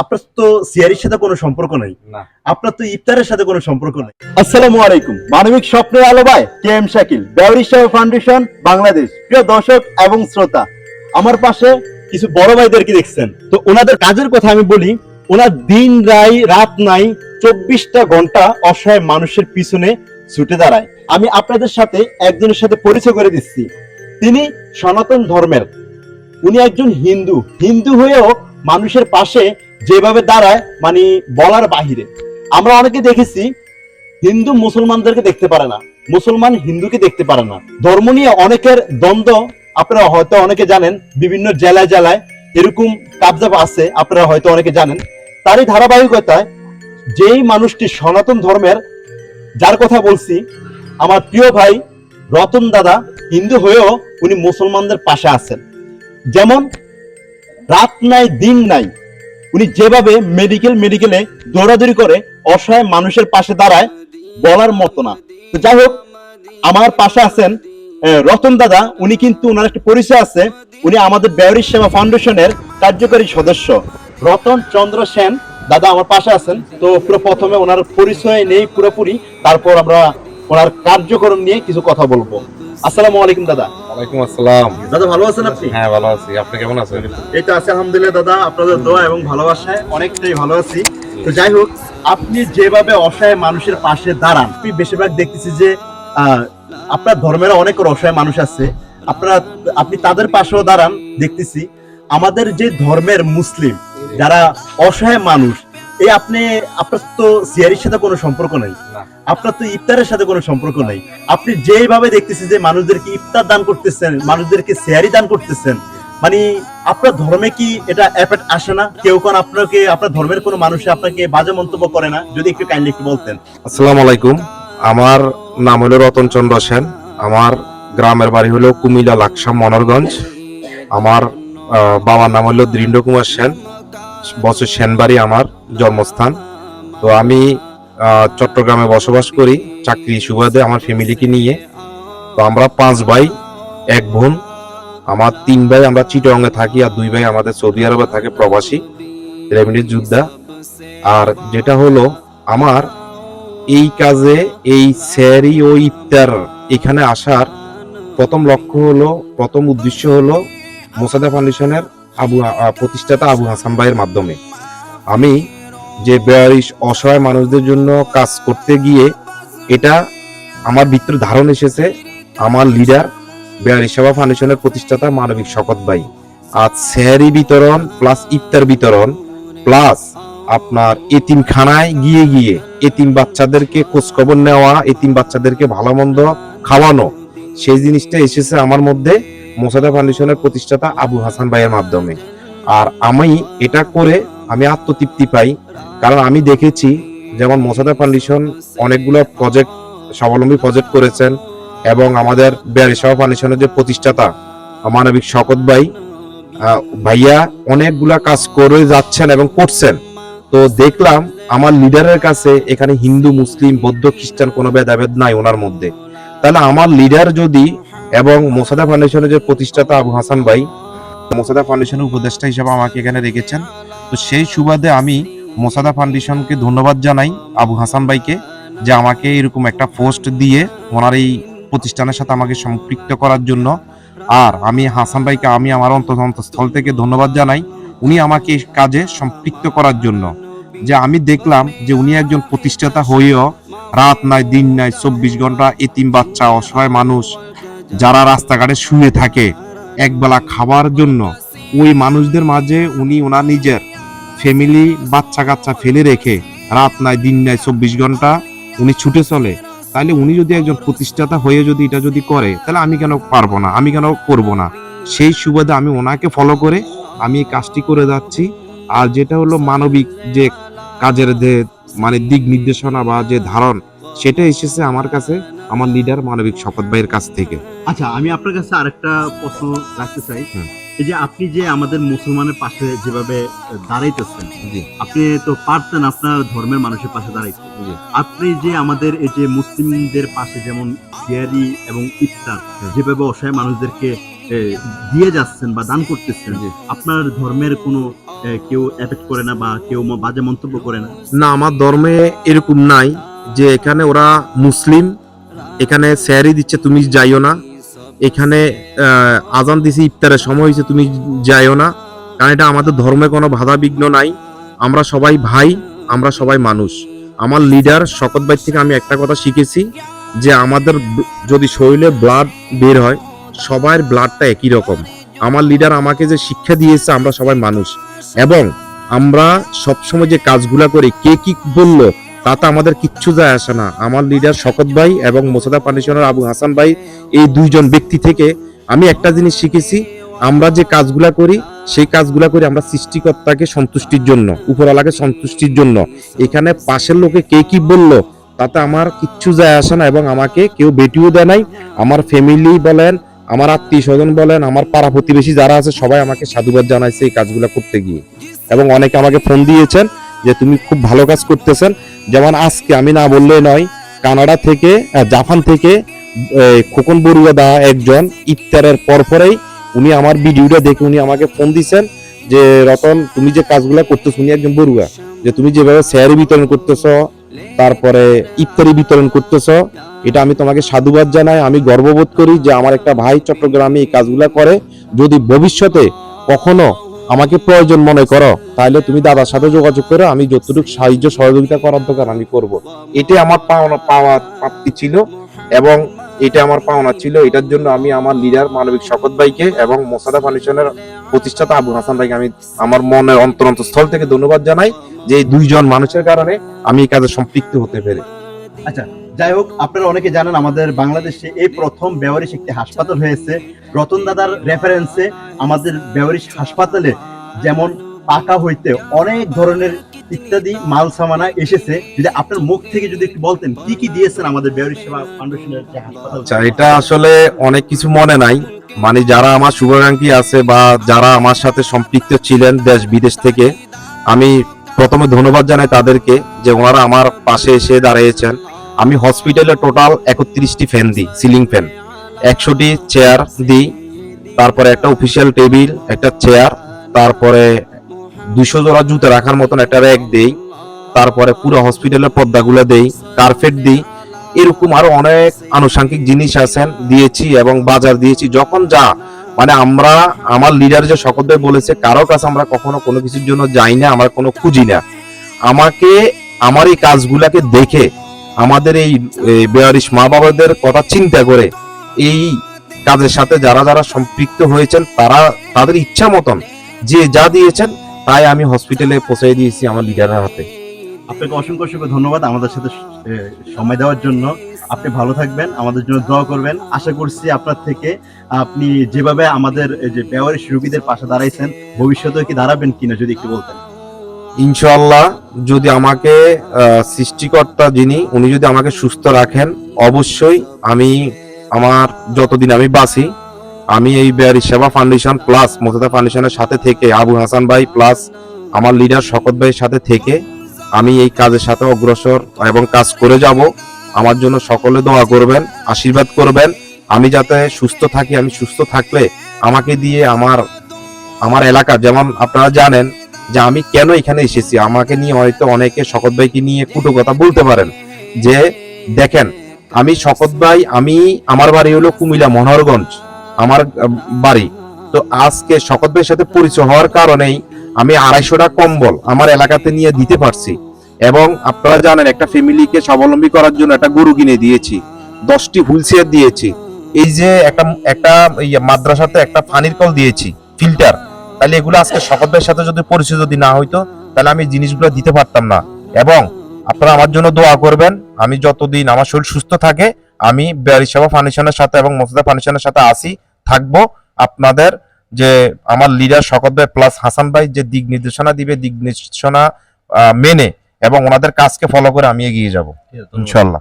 আপনার তো সিয়ারির সাথে কোনো সম্পর্ক নাই। আপনার তো ইফতারের সাথে কোনো সম্পর্ক নাই। আসসালামু আলাইকুম। মানবিক স্বপ্নের আলো ভাই কে এম শাকিল সাহেব ফাউন্ডেশন বাংলাদেশ। প্রিয় দর্শক এবং শ্রোতা আমার পাশে কিছু বড় ভাইদেরকে দেখছেন। তো ওনাদের কাজের কথা আমি বলি ওনার দিন রাই রাত নাই চব্বিশটা ঘণ্টা অসহায় মানুষের পিছনে ছুটে দাঁড়ায়। আমি আপনাদের সাথে একজনের সাথে পরিচয় করে দিচ্ছি। তিনি সনাতন ধর্মের। উনি একজন হিন্দু। হিন্দু হয়েও মানুষের পাশে যেভাবে দাঁড়ায় মানে বলার বাহিরে। আমরা অনেকে দেখেছি, হিন্দু মুসলমানদেরকে দেখতে পারে না। মুসলমান হিন্দুকে দেখতে পারে না। ধর্ম নিয়ে অনেকের দ্বন্দ্ব, আপনারা হয়তো অনেকে জানেন, বিভিন্ন জেলায় জেলায় এরকম কাবজাব আছে, আপনারা হয়তো অনেকে জানেন। তারই ধারাবাহিকতায় যেই মানুষটি সনাতন ধর্মের, যার কথা বলছি, আমার প্রিয় ভাই রতন দাদা হিন্দু হয়েও উনি মুসলমানদের পাশে আছেন। যেমন, রাত নাই, দিন নাই উনি যেভাবে মেডিকেল মেডিকেলে দৌড়াদৌড়ি করে অসহায় মানুষের পাশে দাঁড়ায়, বলার মতো না। তো যাই হোক, আমার পাশে আছেন রতন দাদা। উনি কিন্তু ওনার একটা পরিচয় আছে। উনি আমাদের বেয়ারি সেবা ফাউন্ডেশনের কার্যকারী সদস্য। রতন চন্দ্র সেন, দাদা আমার পাশে আছেন। তো পুরো প্রথমে ওনার পরিচয় নেই পুরোপুরি। তারপর আমরা ওনার কার্যক্রম নিয়ে কিছু কথা বলব। আসসালামু আলাইকুম দাদা। ওয়ালাইকুম আসসালাম। দাদা ভালো আছেন আপনি? হ্যাঁ ভালো আছি। আপনি কেমন আছেন? এই তো আছে আলহামদুলিল্লাহ দাদা। আপনাদের দোয়া এবং ভালোবাসায় অনেকটাই ভালো আছি। তো যাই হোক আপনি যেভাবে অসহায় মানুষের পাশে দাঁড়ান আমি বেশিরভাগ দেখতেছি যে আহ, আপনার ধর্মের অনেক অসহায় মানুষ আছে। আপনারা আপনি তাদের পাশেও দাঁড়ান দেখতেছি। আমাদের যে ধর্মের মুসলিম যারা অসহায় মানুষ এই আপনি আপনার তো সিয়ারির সাথে কোনো সম্পর্ক নাই। আপনার তো ইফতারের সাথে কোনো সম্পর্ক নাই। আপনি যেভাবে দেখতেছি যে মানুষদেরকে ইফতার দান করতেছেন মানুষদেরকে সিয়ারি দান করতেছেন মানে আপনার ধর্মে কি এটা এফেক্ট আসে না? কেউ কোন আপনাকে আপনার ধর্মের কোনো মানুষ আপনাকে বাজে মন্তব্য করে না? যদি একটু কাইন্ডলি একটু বলতেন। আসসালামু আলাইকুম। আমার নাম হলো রতন চন্দ্র সেন। আমার গ্রামের বাড়ি হলো কুমিল্লা লাকসাম মনোরগঞ্জ আমার আহ, বাবার নাম হলো দৃঢ় কুমার সেন। বছর সেনবাড়ি আমার জন্মস্থান। তো আমি চট্টগ্রামে বসবাস করি, চাকরি সুবাদে আমার ফ্যামিলিকে নিয়ে। তো আমরা পাঁচ ভাই, এক বোন। আমার তিন ভাই, আমরা চিটংয়ে থাকি আর দুই ভাই আমাদের সৌদি আরবে থাকে, প্রবাসী রেমিডির যোদ্ধা। আর যেটা হলো, আমার এই কাজে, এই স্যারি ও ইফতার এখানে আসার প্রথম লক্ষ্য হলো, প্রথম উদ্দেশ্য হলো মোসাদা ফাউন্ডেশনের আবু প্রতিষ্ঠাতা আবু হাসান ভাইয়ের মাধ্যমে। আমি যে বেয়ারিশ, অসহায় মানুষদের জন্য কাজ করতে গিয়ে এটা আমার ভিতরে ধারণ এসেছে, আমার লিডার বেয়ারি সেবা ফাউন্ডেশনের প্রতিষ্ঠাতা মানবিক শকত ভাই। আর স্যারি বিতরণ প্লাস ইফতার বিতরণ, প্লাস আপনার এতিমখানায় গিয়ে গিয়ে এতিম বাচ্চাদেরকে খোঁজখবর নেওয়া, এতিম বাচ্চাদেরকে ভালো মন্দ খাওয়ানো, সেই জিনিসটা এসেছে আমার মধ্যে। মোসাদা ফাউন্ডেশনের প্রতিষ্ঠাতা আবু হাসান ভাইয়ের মাধ্যমে। আর আমি এটা করে আমি আত্মতৃপ্তি পাই, কারণ আমি দেখেছি যেমন মোসাদা ফাউন্ডেশন অনেকগুলো প্রজেক্ট স্বাবলম্বী প্রজেক্ট করেছেন এবং আমাদের বেয়ারিসভা ফাউন্ডেশনের যে প্রতিষ্ঠাতা, মানবিক শকত ভাই ভাইয়া অনেকগুলা কাজ করে যাচ্ছেন এবং করছেন। তো দেখলাম আমার লিডারের কাছে এখানে হিন্দু, মুসলিম, বৌদ্ধ, খ্রিস্টান কোনো ভেদাভেদ নাই ওনার মধ্যে। তাহলে আমার লিডার যদি এবং মোসাদা ফাউন্ডেশনের যে প্রতিষ্ঠাতা আবু হাসান ভাই, মোসাদা ফাউন্ডেশনের উপদেষ্টা হিসেবে আমাকে এখানে রেখেছেন। তো সেই সুবাদে আমি মোসাদা ফাউন্ডেশনকে ধন্যবাদ জানাই আবু হাসান ভাইকে যে আমাকে এরকম একটা পোস্ট দিয়ে ওনার এই প্রতিষ্ঠানের সাথে আমাকে সম্পৃক্ত করার জন্য। আর আমি হাসান ভাইকে, আমি আমার অন্তঃস্থল থেকে ধন্যবাদ জানাই উনি আমাকে কাজে সম্পৃক্ত করার জন্য। যে আমি দেখলাম যে উনি একজন প্রতিষ্ঠাতা হয়েও রাত নাই, দিন নাই, চব্বিশ ঘণ্টা এতিম বাচ্চা, অসহায় মানুষ যারা রাস্তাঘাটে শুয়ে থাকে, একবেলা খাবার জন্য, ওই মানুষদের মাঝে উনি ওনার নিজের ফ্যামিলি বাচ্চা কাচ্চা ফেলে রেখে রাত নাই, দিন নাই, চব্বিশ ঘণ্টা উনি ছুটে চলে। তাহলে উনি যদি একজন প্রতিষ্ঠাতা হয়ে যদি এটা যদি করে, তাহলে আমি কেন পারব না? আমি কেন করব না? সেই সুবাদে আমি ওনাকে ফলো করে আমি এই কাজটি করে যাচ্ছি। আর যেটা হলো মানবিক যে কাজের যে মানে দিক নির্দেশনা বা যে ধারণ, সেটা এসেছে আমার কাছে। আমার লিডার মানবিক শপথ ভাইয়ের কাছ থেকে। আচ্ছা আমি আপনার কাছে আরেকটা প্রশ্ন রাখতে চাই। এই যে আপনি যে আমাদের মুসলমানের পাশে যেভাবে দাঁড়াইতেছেন আপনি তো পারতেন আপনার ধর্মের মানুষের পাশে দাঁড়াইতে। আপনি যে আমাদের এই যে মুসলিমদের পাশে যেমন সিয়ারি এবং ইফতার যেভাবে অসহায় মানুষদেরকে দিয়ে যাচ্ছেন বা দান করতেছেন যে আপনার ধর্মের কোনো কেউ এফেক্ট করে না বা কেউ বাজে মন্তব্য করে না? না আমার ধর্মে এরকম নাই যে এখানে ওরা মুসলিম এখানে স্যারি দিচ্ছে, তুমি যাইও না। এখানে আজান দিছে ইফতারের সময় হয়েছে, তুমি যাইও না। কারণ এটা আমাদের ধর্মে কোনো বাধা বিঘ্ন নাই। আমরা সবাই ভাই, আমরা সবাই মানুষ। আমার লিডার শকত ভাই থেকে আমি একটা কথা শিখেছি যে আমাদের যদি শরীরে ব্লাড বের হয় সবার ব্লাডটা একই রকম। আমার লিডার আমাকে যে শিক্ষা দিয়েছে, আমরা সবাই মানুষ। এবং আমরা সবসময় যে কাজগুলা করি, কে কি বলল তাতে আমাদের কিচ্ছু যায় আসে না। আমার লিডার শকত ভাই এবং মোসাদা পান্ডিশনের আবু হাসান ভাই, এই দুইজন ব্যক্তি থেকে আমি একটা জিনিস শিখেছি, আমরা যে কাজগুলা করি, সেই কাজগুলা করি আমরা সৃষ্টিকর্তাকে সন্তুষ্টির জন্য, উপরওয়ালাকে সন্তুষ্টির জন্য। এখানে পাশের লোকে কে কি বলল, তাতে আমার কিচ্ছু যায় আসে না এবং আমাকে কেউ বেটিও দেয় নাই। আমার ফ্যামিলি বলেন, আমার আত্মীয় স্বজন বলেন, আমার পাড়া প্রতিবেশী যারা আছে, সবাই আমাকে সাধুবাদ জানাইছে এই কাজগুলো করতে গিয়ে। এবং অনেকে আমাকে ফোন দিয়েছেন যে তুমি খুব ভালো কাজ করতেছেন। যেমন আজকে আমি না বললে নয়, কানাডা থেকে জাপান থেকে খোকন বড়ুয়া দা একজন ইফতারের পরপরেই উনি আমার ভিডিওটা দেখে উনি আমাকে ফোন দিছেন যে, রতন, তুমি যে কাজগুলো করতেছ, উনি একজন বড়ুয়া, যে তুমি যেভাবে শেয়ারি বিতরণ করতেছ, তারপরে ইফতারি বিতরণ করতেছ, এটা আমি তোমাকে সাধুবাদ জানাই, আমি গর্ববোধ করি যে আমার একটা ভাই চট্টগ্রামে এই কাজগুলো করে। যদি ভবিষ্যতে কখনো আমাকে প্রয়োজন মনে করো তাহলে তুমি দাদার সাথে যোগাযোগ করো, আমি যতটুকু সাহায্য সহযোগিতা করার দরকার আমি করব। এটাই আমার পাওনা, পাওয়া প্রাপ্তি ছিল এবং এটা আমার পাওনা ছিল। এটার জন্য আমি আমার লিডার মানবিক শপথ ভাইকে এবং মোসাদা ফাউন্ডেশনের প্রতিষ্ঠাতা আবু হাসান ভাইকে আমি আমার মনের অন্তরন্ত স্থল থেকে ধন্যবাদ জানাই যে দুইজন মানুষের কারণে আমি এই কাজে সম্পৃক্ত হতে পেরে। যাই হোক, আপনারা অনেকে জানেন আমাদের বাংলাদেশে এই প্রথম বেওয়ারিশ একটি হাসপাতাল হয়েছে। রতন দাদার রেফারেন্সে আমাদের বেওয়ারিশ হাসপাতালে যেমন পাকা হইতে অনেক ধরনের ইত্যাদি মাল সামানা এসেছে। যদি আপনার মুখ থেকে যদি একটু বলতেন, কি কি দিয়েছেন আমাদের বেওয়ারিশ সেবা ফাউন্ডেশনের যে হাসপাতাল? আচ্ছা এটা আসলে অনেক কিছু মনে নাই। মানে যারা আমার শুভাকাঙ্ক্ষী আছে বা যারা আমার সাথে সম্পৃক্ত ছিলেন দেশ বিদেশ থেকে, আমি প্রথমে ধন্যবাদ জানাই তাদেরকে যে ওনারা আমার পাশে এসে দাঁড়িয়েছেন। আমি হসপিটালে টোটাল একত্রিশটি ফ্যান দিই সিলিং ফ্যান একশোটি চেয়ার দিই, তারপরে একটা অফিসিয়াল টেবিল একটা চেয়ার তারপরে দুশো জোড়া জুতো রাখার মতন একটা র্যাক দেই, তারপরে পুরো হসপিটালের পর্দাগুলো দেই কার্পেট দিই। এরকম আরও অনেক আনুষাঙ্গিক জিনিস আছেন, দিয়েছি এবং বাজার দিয়েছি। যখন যা মানে আমরা, আমার লিডার যে সকলদের বলেছে, কারও কাছে আমরা কখনো কোনো কিছুর জন্য যাই না, আমরা কোনো খুঁজি না। আমাকে, আমার এই কাজগুলাকে দেখে আমাদের এই বেয়ারিশ মা বাবাদের কথা চিন্তা করে এই কাজের সাথে যারা যারা সম্পৃক্ত হয়েছেন, তারা তাদের ইচ্ছা মতন যে যা দিয়েছেন, তাই আমি হসপিটালে পৌঁছে দিয়েছি আমার লিডারের হাতে। আপনাকে অসংখ্য অসংখ্য ধন্যবাদ আমাদের সাথে সময় দেওয়ার জন্য। আপনি ভালো থাকবেন, আমাদের জন্য দোয়া করবেন। আশা করছি আপনার থেকে আপনি যেভাবে আমাদের যে বেওয়ারিশ রোগীদের পাশে দাঁড়াইছেন, ভবিষ্যতেও কি দাঁড়াবেন কিনা যদি একটু বলতেন। ইনশাল্লাহ যদি আমাকে সৃষ্টিকর্তা যিনি, উনি যদি আমাকে সুস্থ রাখেন, অবশ্যই আমি আমার যতদিন আমি বাঁচি, আমি এই বেয়ারি সেবা ফাউন্ডেশন প্লাস মোতাদা ফাউন্ডেশনের সাথে থেকে, আবু হাসান ভাই প্লাস আমার লিডার শকত ভাইয়ের সাথে থেকে আমি এই কাজের সাথে অগ্রসর এবং কাজ করে যাব। আমার জন্য সকলে দোয়া করবেন, আশীর্বাদ করবেন। আমি যাতে সুস্থ থাকি, আমি সুস্থ থাকলে আমাকে দিয়ে আমার আমার এলাকা, যেমন আপনারা জানেন যে আমি কেন এখানে এসেছি? আমাকে নিয়ে হয়তো অনেকে শকত ভাইকে নিয়ে কুটো কথা বলতে পারেন। যে, দেখেন, আমি শকত ভাই, আমি, আমার বাড়ি হলো কুমিল্লা, মনোহরগঞ্জ, আমার বাড়ি। তো আজকে শকত ভাইয়ের সাথে পরিচয় হওয়ার কারণেই আমি আড়াইশোটা কম্বল আমার এলাকাতে নিয়ে দিতে পারছি। এবং আপনারা জানেন, একটা ফ্যামিলিকে স্বাবলম্বী করার জন্য একটা গরু কিনে দিয়েছি। দশটি হুইল চেয়ার দিয়েছি। এই যে একটা একটা ইয়ে মাদ্রাসাতে একটা পানির কল দিয়েছি, ফিল্টার। তাহলে এগুলো আজকে শকতের সাথে যদি পরিচয় যদি না হইতো তাহলে আমি জিনিসগুলো দিতে পারতাম না। এবং আপনারা আমার জন্য দোয়া করবেন আমি যতদিন আমার শরীর সুস্থ থাকে আমি বেয়ারি সেবা ফাউন্ডেশনের সাথে এবং মোসাদা ফাউন্ডেশনের সাথে আসি থাকব। আপনাদের যে আমার লিডার শকত ভাই প্লাস হাসান ভাই যে দিক নির্দেশনা দিবে দিক নির্দেশনা মেনে এবং ওনাদের কাজকে ফলো করে আমি এগিয়ে যাব। ইনশাল্লাহ।